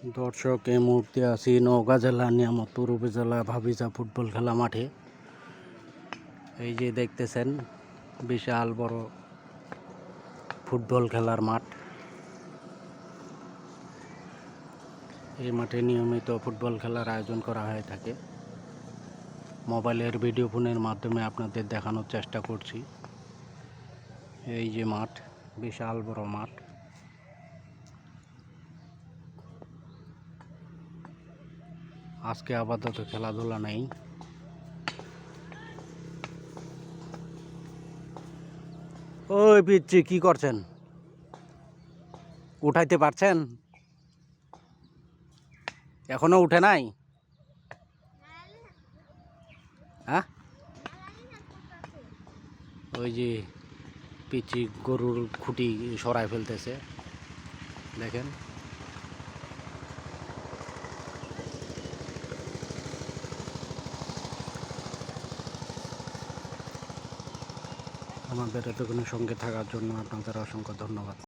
দর্শক, এই মুহূর্তে আছি নওগাঁ জেলা, নিয়ামতপুর উপজেলা ভাবিজা ফুটবল খেলা মাঠে। এই যে দেখতেছেন, বিশাল বড় ফুটবল খেলার মাঠ। এই মাঠে নিয়মিত ফুটবল খেলার আয়োজন করা হয়ে থাকে। মোবাইলের, ভিডিও ফোনের মাধ্যমে আপনাদের দেখানোর চেষ্টা করছি। এই যে মাঠ, বিশাল বড় মাঠ। আজকে আপাতত খেলাধুলা নেই। ওই পিচ্ছি কি করছেন? উঠাইতে পারছেন? এখনও উঠে নাই? হ্যাঁ? ওই যে পিচ্ছি গরুর খুঁটি সরাই ফেলতেছে। দেখেন। আমাদের এতক্ষণের সঙ্গে থাকার জন্য আপনাদের অসংখ্য ধন্যবাদ।